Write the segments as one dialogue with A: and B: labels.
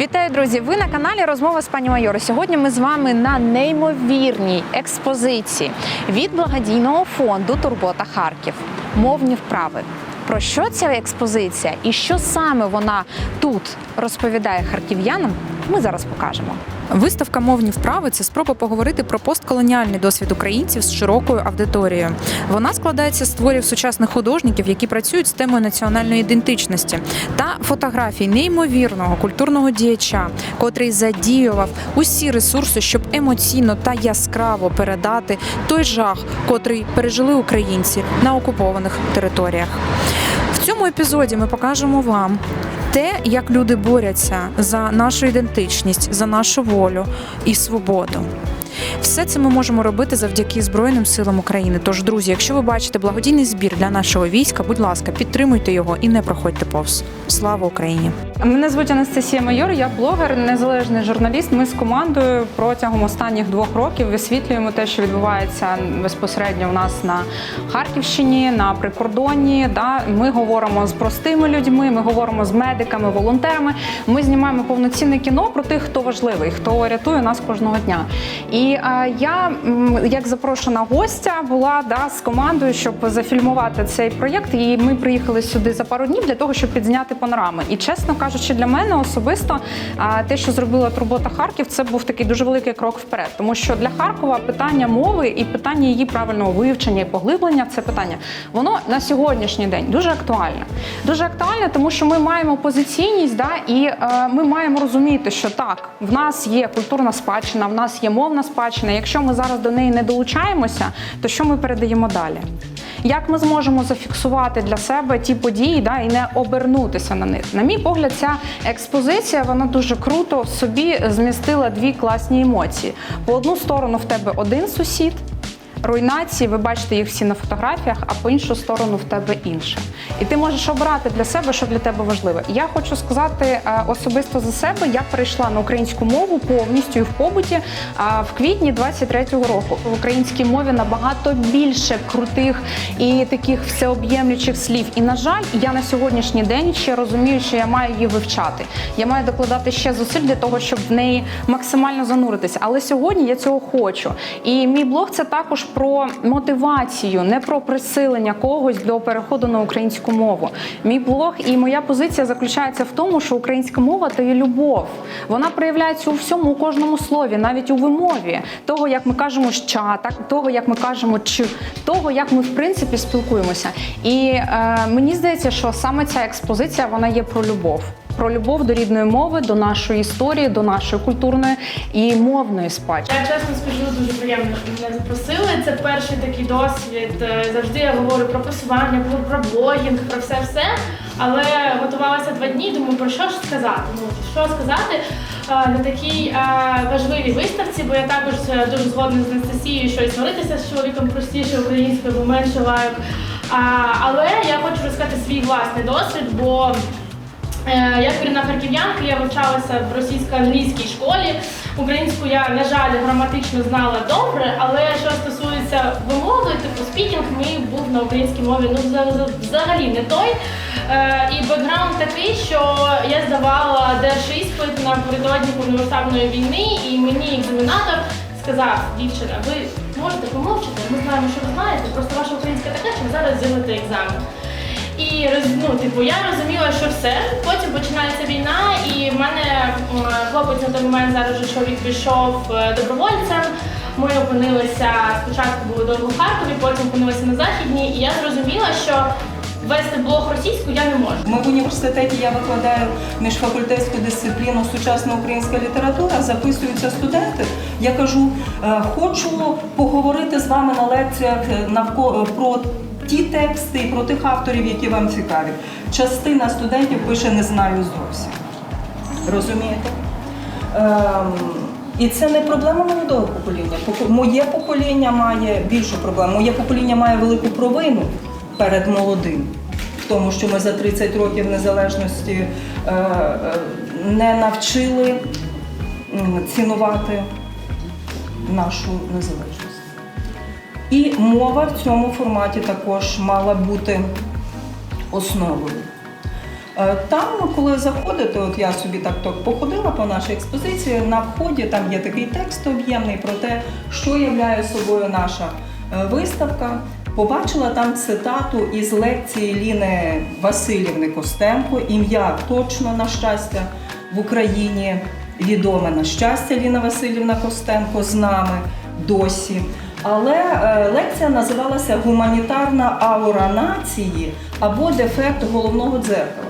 A: Вітаю, друзі! Ви на каналі Розмова з пані Майор. Сьогодні ми з вами на неймовірній експозиції від благодійного фонду Турбота Харків. Мовні вправи. Про що ця експозиція і що саме вона тут розповідає харків'янам? Ми зараз покажемо. Виставка мовні вправи це спроба поговорити про постколоніальний досвід українців з широкою аудиторією. Вона складається з творів сучасних художників, які працюють з темою національної ідентичності та фотографій неймовірного культурного діяча, котрий задіював усі ресурси, щоб емоційно та яскраво передати той жах, котрий пережили українці на окупованих територіях. В цьому епізоді ми покажемо вам те, як люди борються за нашу ідентичність, за нашу волю і свободу. Все це ми можемо робити завдяки Збройним силам України. Тож, друзі, якщо ви бачите благодійний збір для нашого війська, будь ласка, підтримуйте його і не проходьте повз. Слава Україні!
B: Мене звуть Анастасія Майор, я блогер, незалежний журналіст. Ми з командою протягом останніх двох років висвітлюємо те, що відбувається безпосередньо у нас на Харківщині, на прикордонні. Да? Ми говоримо з простими людьми, ми говоримо з медиками, волонтерами. Ми знімаємо повноцінне кіно про тих, хто важливий, хто рятує нас кожного дня. І я, як запрошена гостя, була да, з командою, щоб зафільмувати цей проєкт. І ми приїхали сюди за пару днів для того, щоб підзняти панорами. І чесно кажучи, для мене особисто те, що зробила Турбота Харків, це був такий дуже великий крок вперед. Тому що для Харкова питання мови і питання її правильного вивчення і поглиблення це питання. Воно на сьогоднішній день дуже актуальне. Дуже актуальне, тому що ми маємо позиційність, да, і е, ми маємо розуміти, що так, в нас є культурна спадщина, в нас є мовна спадщина. Якщо ми зараз до неї не долучаємося, то що ми передаємо далі? Як ми зможемо зафіксувати для себе ті події да, і не обернутися на них? На мій погляд, ця експозиція вона дуже круто в собі змістила дві класні емоції. По одну сторону в тебе один сусід. Руйнації, ви бачите їх всі на фотографіях, а по іншу сторону в тебе інше. І ти можеш обрати для себе, що для тебе важливе. Я хочу сказати е, особисто за себе, я перейшла на українську мову повністю і в побуті в квітні 23-го року. В українській мові набагато більше крутих і таких всеоб'ємлючих слів. І на жаль, я на сьогоднішній день ще розумію, що я маю її вивчати. Я маю докладати ще зусиль для того, щоб в неї максимально зануритися. Але сьогодні я цього хочу. І мій блог це також про мотивацію, не про присилення когось до переходу на українську мову. Мій блог і моя позиція заключається в тому, що українська мова то є любов. Вона проявляється у всьому, у кожному слові, навіть у вимові того, як ми кажемо ща, так того, як ми кажемо чи, того, як ми в принципі спілкуємося. І е, мені здається, що саме ця експозиція вона є про любов. Про любов до рідної мови, до нашої історії, до нашої культурної і мовної спадщини.
C: Я чесно скажу, дуже приємно, що мене запросили. Це перший такий досвід. Е, Завжди я говорю про посування, про, блогінг, про все все. Але готувалася два дні, думаю, про що ж сказати. Ну, що сказати е, на такій е, важливій виставці, бо я також дуже згодна з Анастасією, що і сваритися з чоловіком простіше українською, бо менше лайк. Але я хочу розказати свій власний досвід, бо Я корінна харків'янка, я вивчалася в російсько-англійській школі. Українську я, на жаль, граматично знала добре, але що стосується вимови, типу спікінг, мій був на українській мові ну, взагалі не той. Е, І бекграунд такий, що я здавала держіспит напередодні повномасштабної війни, і мені екзаменатор сказав, дівчина, ви можете помовчати, ми знаємо, що ви знаєте, просто ваша українська така, що ви зараз зробите екзамен. І ну, типу, я розуміла, що все. Потім починається війна, і в мене хлопець на той момент зараз вже чоловік пішов е, добровольцем. Ми опинилися спочатку були довго в Харкові, потім опинилися на західній, і я зрозуміла, що вести блог російською я не можу.
D: Ми в університеті я викладаю міжфакультетську дисципліну сучасна українська література. Записуються студенти. Я кажу, е, хочу поговорити з вами на лекціях навколо про ті тексти про тих авторів, які вам цікаві. Частина студентів пише не знаю зовсім. Розумієте? Ем, і це не проблема молодого покоління. Моє покоління має більшу проблему. Моє покоління має велику провину перед молодим. В тому, що ми за 30 років незалежності е, е, не навчили цінувати нашу незалежність. І мова в цьому форматі також мала бути основою. Е, Там, коли заходите, от я собі так то походила по нашій експозиції, на вході там є такий текст об'ємний про те, що являє собою наша е, виставка. Побачила там цитату із лекції Ліни Васильівни Костенко. Ім'я точно на щастя в Україні відоме на щастя Ліна Васильівна Костенко з нами досі. Але е, лекція називалася Гуманітарна аура нації або дефект головного дзеркала.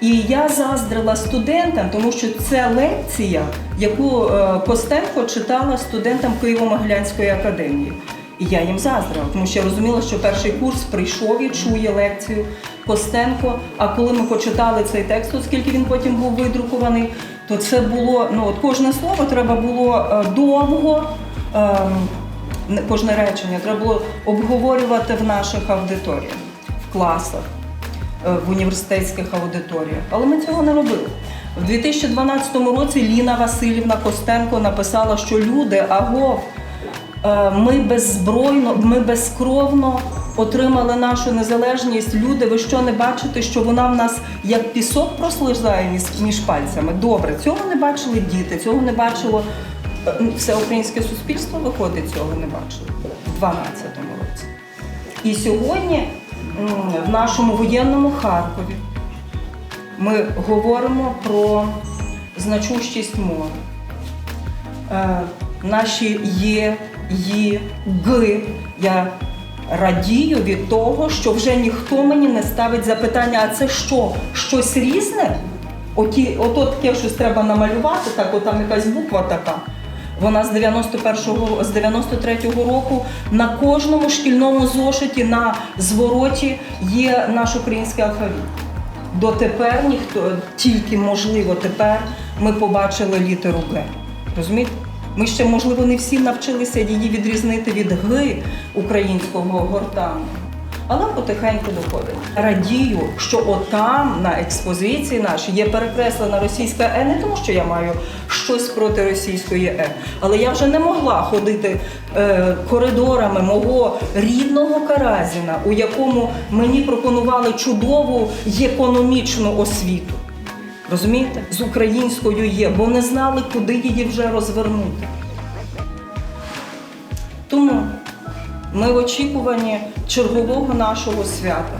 D: І я заздрила студентам, тому що це лекція, яку е, Костенко читала студентам Києво-Могилянської академії. І я їм заздрила, тому що я розуміла, що перший курс прийшов і чує лекцію Костенко. А коли ми почитали цей текст, оскільки він потім був видрукований, то це було ну от кожне слово треба було е, довго. ем, кожне речення треба було обговорювати в наших аудиторіях, в класах, е, в університетських аудиторіях. Але ми цього не робили. У 2012 році Ліна Васильівна Костенко написала, що люди, агов, е, ми беззбройно, ми безкровно отримали нашу незалежність. Люди, ви що не бачите, що вона в нас як пісок прослизає між, пальцями? Добре, цього не бачили діти, цього не бачило все українське суспільство виходить, цього не бачило в 2012 році. І сьогодні в нашому воєнному Харкові ми говоримо про значущість мови. Е, наші є, ї, ги. Я радію від того, що вже ніхто мені не ставить запитання, а це що? Щось різне? Оті, ото таке щось треба намалювати, так, от там якась буква така. Вона з 91-го, з 93-го року на кожному шкільному зошиті на звороті є наш український алфавіт. Дотепер ніхто, тільки можливо тепер ми побачили літеру Г. Розумієте? Ми ще, можливо, не всі навчилися її відрізнити від Г українського гортану. Але потихеньку доходить. Радію, що отам на експозиції нашій є перекреслена російська Е, не тому, що я маю щось проти російської Е, але я вже не могла ходити е, коридорами мого рідного Каразіна, у якому мені пропонували чудову економічну освіту. Розумієте? З українською є, бо не знали, куди її вже розвернути. Тому ми в очікуванні чергового нашого свята.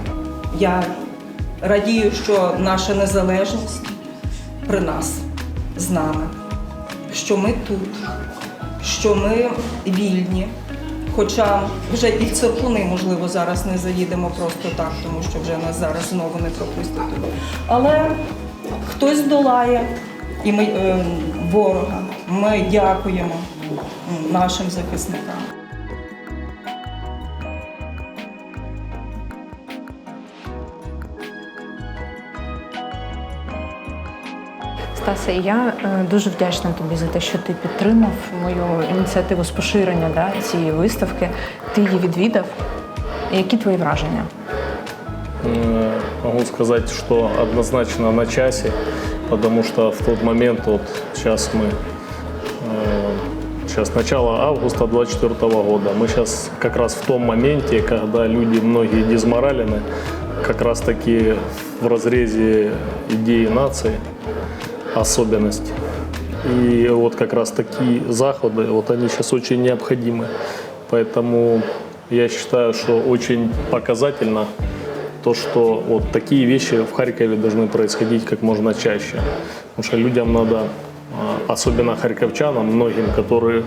D: Я радію, що наша незалежність при нас з нами, що ми тут, що ми вільні. Хоча вже і в церквуни, можливо, зараз не заїдемо просто так, тому що вже нас зараз знову не пропустять. Але хтось долає і ми е, ворога. Ми дякуємо нашим захисникам.
A: Стасе, я е, дуже вдячна тобі за те, що ти підтримав мою ініціативу з поширення да, цієї виставки. Ти її відвідав. Які твої враження?
E: М, Могу сказать, что однозначно на часе, потому что в тот момент, вот сейчас мы, э, сейчас начало августа 24 года, мы сейчас как раз в том моменте, когда люди, многие дезморалены, как раз таки в разрезе идеи нации, особенности. И вот как раз такие заходы, вот они сейчас очень необходимы. Поэтому я считаю, что очень показательно то, что вот такие вещи в Харькове должны происходить как можно чаще. Потому что людям надо, а, особенно харьковчанам, многим, которые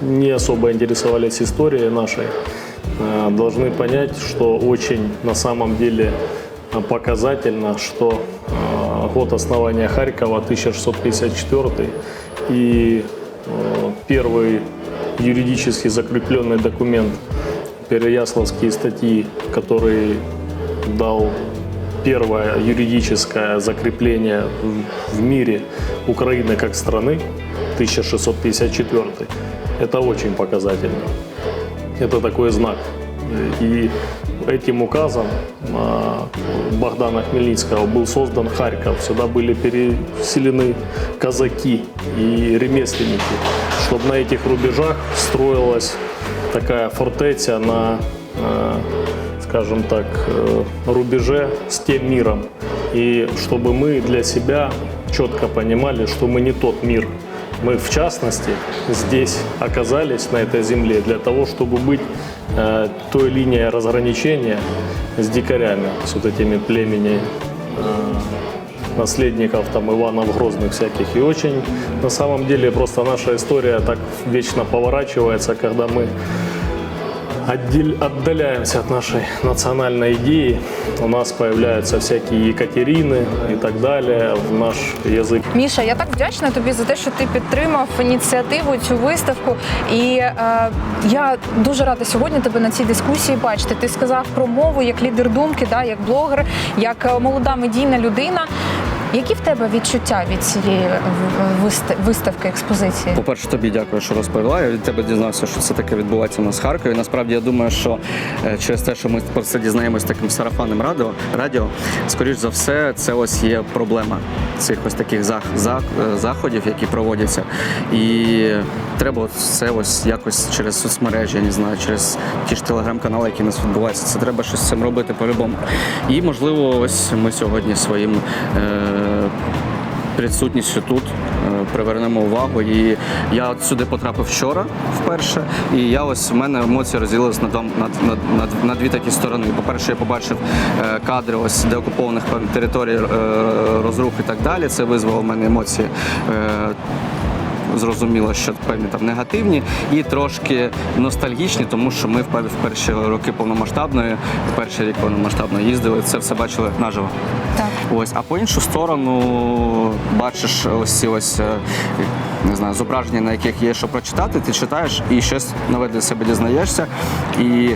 E: не особо интересовались историей нашей, а, должны понять, что очень на самом деле а, показательно, что год основания Харькова 1654 и э, первый юридически закрепленный документ Переяславские статьи, который дал первое юридическое закрепление в- в мире Украины как страны, 1654. Это очень показательно. Это такой знак. И этим указом а, Богдана Хмельницкого был создан Харьков. Сюда были переселены казаки и ремесленники, чтобы на этих рубежах строилась такая фортеця на, а, скажем так, э, рубеже с тем миром. И чтобы мы для себя четко понимали, что мы не тот мир. Мы, в частности, здесь оказались, на этой земле, для того, чтобы быть э, той линией разграничения с дикарями, с вот этими племени э, наследников там Иванов Грозных всяких. И очень, на самом деле, просто наша история так вечно поворачивается, когда мы отдель- отдаляемся от нашей национальной идеи. У нас появляются всякие Екатерины и так далее в наш язык.
A: Міша, я так вдячна тобі за те, що ти підтримав ініціативу цю виставку. І е, я дуже рада сьогодні тебе на цій дискусії бачити. Ти сказав про мову як лідер думки, да, як блогер, як е, молода медійна людина. Які в тебе відчуття від цієї виставки експозиції?
F: По-перше, тобі дякую, що розповіла. Я від тебе дізнався, що це таке відбувається у нас в Харкові. Насправді я думаю, що е, через те, що ми про це дізнаємось таким сарафанним радіо, радіо, скоріш за все, це ось є проблема цих ось таких е, заходів, які проводяться. І треба це ось якось через соцмережі, я не знаю, через ті ж телеграм-канали, які нас відбуваються. Це треба щось з цим робити по-любому. І можливо, ось ми сьогодні своїм. Е, присутністю тут е, привернемо увагу. І я от сюди потрапив вчора вперше. І я ось в мене емоції розділилися на, на, на, на, дві такі сторони. По-перше, я побачив е, кадри ось деокупованих територій, е, розрух і так далі. Це визвало в мене емоції. Зрозуміло, що певні там негативні і трошки ностальгічні, тому що ми в в перші роки повномасштабної, в перший рік повномасштабної їздили, це все бачили наживо.
A: Так.
F: Ось, а по іншу сторону бачиш ось ці ось е, не знаю, зображення, на яких є що прочитати, ти читаєш і щось нове для себе дізнаєшся. І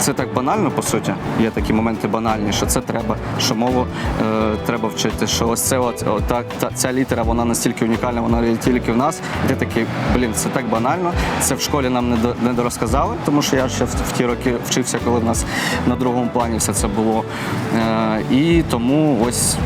F: це так банально, по суті. Є такі моменти банальні, що це треба, що мову е, треба вчити, що ось це от, от та, та, ця літера, вона настільки унікальна, вона є тільки в нас. Ти такий, блін, це так банально. Це в школі нам не, до, не дорозказали, тому що я ще в, в ті роки вчився, коли в нас на другому плані все це було. Е, і тому ось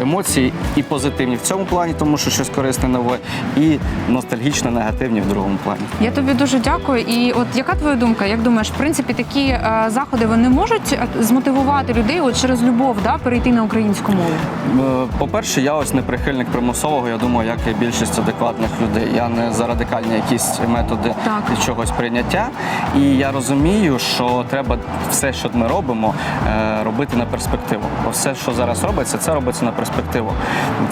F: емоції і позитивні в цьому плані, тому що щось корисне нове, і ностальгічно негативні в другому плані.
B: Я тобі дуже дякую. І от яка твоя думка? Як думаєш, в принципі, такі е, заходи вони можуть е, змотивувати людей от через любов да, перейти на українську мову?
F: Е, По-перше, я ось не прихильник примусового. Я думаю, як і більшість адекватних людей. Я не за радикальні якісь методи
B: Так.
F: чогось прийняття. І я розумію, що треба все, що ми робимо, е, робити на перспективу. Все, що зараз робиться, це робиться на перспективу.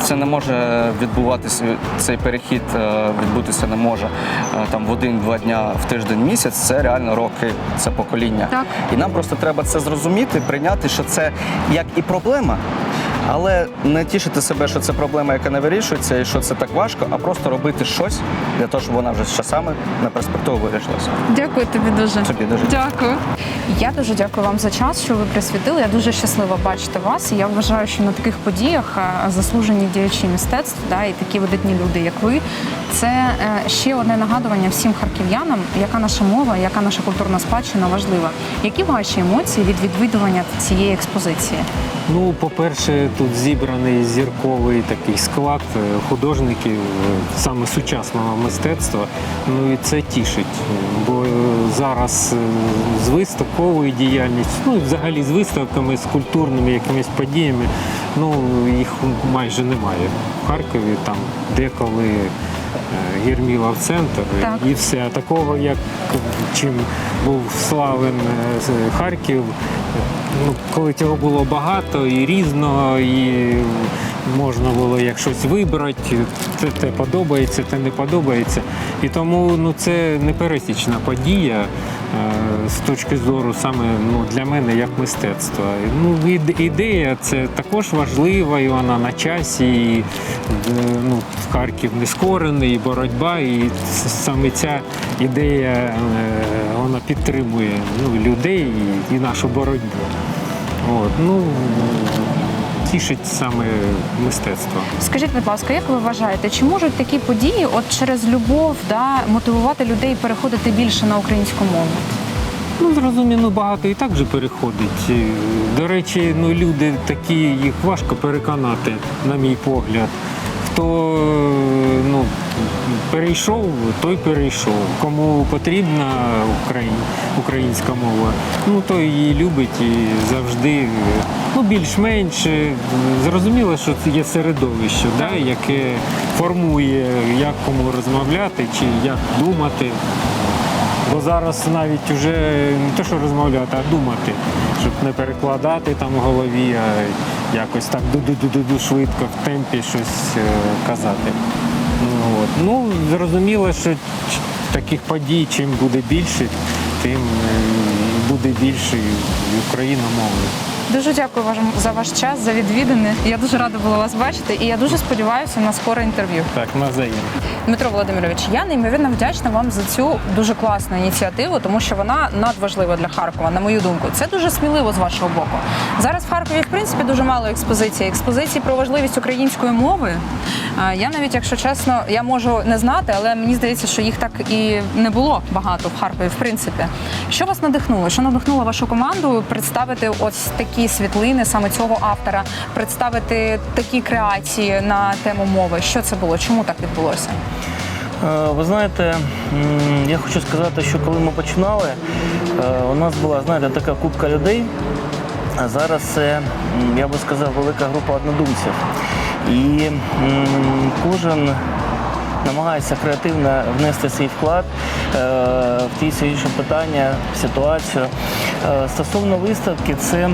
F: Це не може відбуватися. Цей перехід е, відбутися не може е, там в один-два дня в тиждень місяць. Це реально роки, це покоління.
B: Так.
F: І нам просто треба це зрозуміти, прийняти, що це як і проблема, але не тішити себе, що це проблема, яка не вирішується, і що це так важко, а просто робити щось для того, щоб вона вже з часами на перспективу вирішилася.
B: Дякую тобі дуже.
F: Тобі дуже
B: Дякую.
A: Я дуже дякую вам за час, що ви присвятили. Я дуже щаслива бачити вас. І я вважаю, що на таких подіях е, заслужені діячі мистецтв, да, і такі видатні люди, як ви, це е, ще одне нагадування всім харків'янам, яка наша мова, яка наша культурна спадщина важлива. Які ваші емоції від відвідування цієї експозиції?
G: Ну, по-перше, тут зібраний зірковий такий склад е, художників е, саме сучасного мистецтва. Ну і це тішить. Бо е, зараз з виставковою діяльністю, ну і взагалі з виставками, з культурними якимись подіями, ну їх майже немає. В Харкові там деколи е, в центр
A: Так.
G: і все. А такого, як чим був славен е, Харків, ну, коли цього було багато і різного, і можна було як щось вибрати, це те подобається, те не подобається. І тому ну, це непересічна подія е, з точки зору саме ну, для мене як мистецтва. Ну, ідея це також важлива, і вона на часі. І, е, ну, Харків не скорений, і боротьба, і саме ця ідея е, вона підтримує ну, людей і, нашу боротьбу. От, ну, тішить саме мистецтво.
A: Скажіть, будь ласка, як ви вважаєте, чи можуть такі події, от через любов, да, мотивувати людей переходити більше на українську мову?
G: Ну, зрозуміло, багато і так же переходить. До речі, ну, люди такі, їх важко переконати, на мій погляд. Хто е, ну, перейшов, той перейшов. Кому потрібна україн, українська мова, ну той її любить і завжди е, ну, більш-менш е, зрозуміло, що це є середовище, да, яке формує, як кому розмовляти чи як думати. Бо зараз навіть вже не те, що розмовляти, а думати, щоб не перекладати там в голові, а якось так ду-ду-ду-ду швидко в темпі щось е, казати. Ну, от. ну зрозуміло, що таких подій, чим буде більше, тим е, буде більше і україномовних.
B: Дуже дякую вам за ваш час, за відвідини. Я дуже рада була вас бачити, і я дуже сподіваюся на скоре інтерв'ю.
G: Так, навзаєм.
B: Дмитро Володимирович, я неймовірно вдячна вам за цю дуже класну ініціативу, тому що вона надважлива для Харкова, на мою думку. Це дуже сміливо з вашого боку. Зараз в Харкові, в принципі, дуже мало експозицій. Експозицій про важливість української мови. Я навіть, якщо чесно, я можу не знати, але мені здається, що їх так і не було багато в Харкові, в принципі. Що вас надихнуло? Що надихнуло вашу команду представити ось такі світлини саме цього автора, представити такі креації на тему мови? Що це було? Чому так відбулося?
H: Е, Ви знаєте, я хочу сказати, що коли ми починали, е, у нас була знаєте, така купка людей. А зараз це, я би сказав, велика група однодумців. І кожен намагається креативно внести свій вклад е, в ті чи інші питання, в ситуацію. Е, Стосовно виставки, це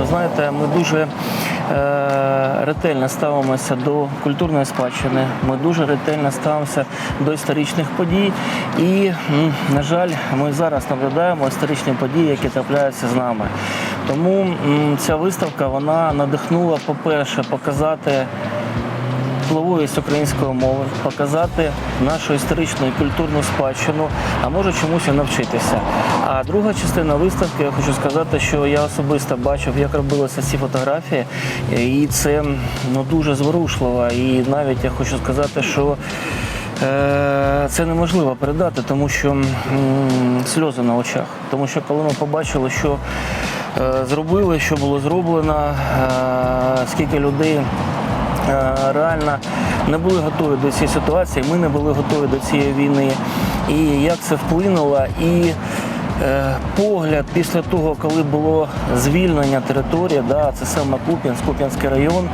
H: ви знаєте, ми дуже е, ретельно ставимося до культурної спадщини. Ми дуже ретельно ставимося до історичних подій. І, на жаль, ми зараз наблюдаємо історичні події, які трапляються з нами. Тому ця виставка вона надихнула, по-перше, показати впливовість української мови, показати нашу історичну і культурну спадщину, а може чомусь і навчитися. А друга частина виставки, я хочу сказати, що я особисто бачив, як робилися ці фотографії, і це ну, дуже зворушливо. І навіть я хочу сказати, що Е, Це неможливо передати, тому що сльози на очах. Тому що коли ми побачили, що е, зробили, що було зроблено, е, скільки людей реально не були готові до цієї ситуації, ми не були готові до цієї війни. І як це вплинуло, і е, погляд після того, коли було звільнення території, да, це саме Куп'янськ, Куп'янський район.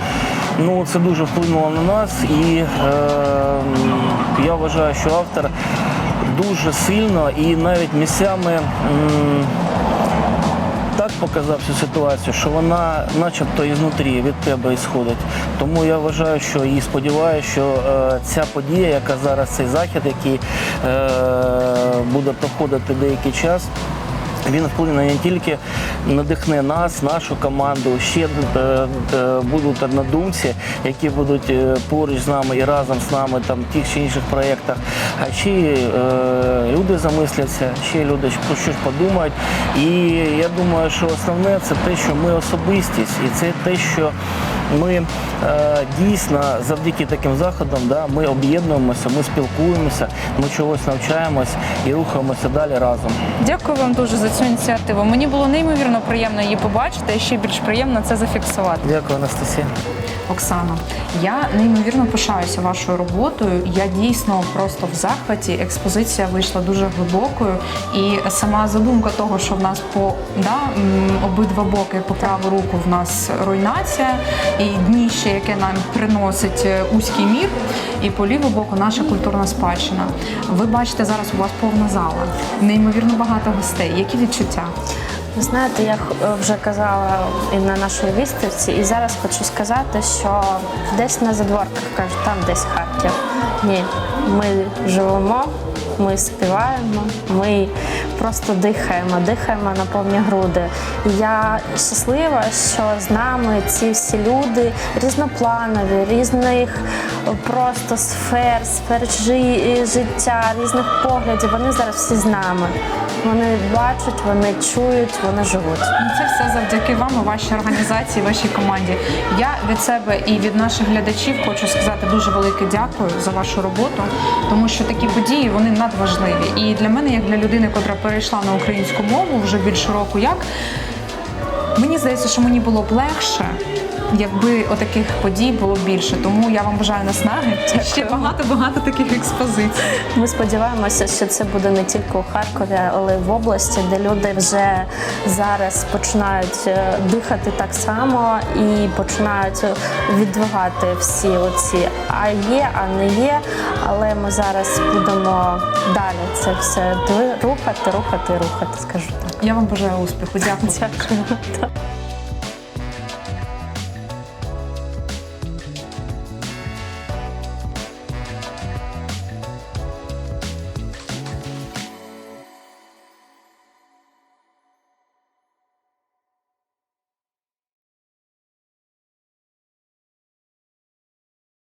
H: Ну, це дуже вплинуло на нас, і е, я вважаю, що автор дуже сильно і навіть місцями м, так показав цю ситуацію, що вона начебто ізнутрі від тебе ісходить. Тому я вважаю, що і сподіваюся, що е, ця подія, яка зараз цей захід, який е, буде проходити деякий час. Він вплине не тільки надихне нас, нашу команду, ще е, е, будуть однодумці, які будуть е, поруч з нами і разом з нами там в тих чи інших проєктах. А ще е, люди замисляться, ще люди про що ж подумають. І я думаю, що основне це те, що ми особистість, і це те, що ми е, дійсно завдяки таким заходам да, ми об'єднуємося, ми спілкуємося, ми чогось навчаємось і рухаємося далі разом.
B: Дякую вам дуже за цю ініціативу. Мені було неймовірно приємно її побачити, і ще більш приємно це зафіксувати.
H: Дякую, Анастасія.
B: Оксано, я неймовірно пишаюся вашою роботою. Я дійсно просто в захваті. Експозиція вийшла дуже глибокою, і сама задумка того, що в нас по да, обидва боки по праву руку в нас руйнація, і дніще, яке нам приносить е, узький мір, і по ліву боку наша культурна спадщина. Ви бачите зараз у вас повна зала, неймовірно багато гостей. Які відчуття?
I: Ви знаєте, я вже казала і на нашій виставці, і зараз хочу сказати, що десь на задворках кажуть, там десь Харків. Ні, ми живемо, ми співаємо, ми просто дихаємо, дихаємо на повні груди. Я щаслива, що з нами ці всі люди різнопланові, різних просто сфер, сфер життя, різних поглядів. Вони зараз всі з нами. Вони бачать, вони чують, вони живуть.
B: Ну, Це все завдяки вам, вашій організації, вашій команді. Я від себе і від наших глядачів хочу сказати дуже велике дякую за вашу роботу, тому що такі події вони надважливі. І для мене, як для людини, котра перейшла на українську мову вже більше року, як мені здається, що мені було б легше. Якби отаких подій було більше. Тому я вам бажаю наснаги. Ще багато багато таких експозицій.
I: Ми сподіваємося, що це буде не тільки у Харкові, але й в області, де люди вже зараз починають е, дихати так само і починають віддвигати всі оці а є, а не є. Але ми зараз будемо далі це все рухати, рухати, рухати, скажу так.
B: Я вам бажаю успіху. Дякую.
I: Дякую.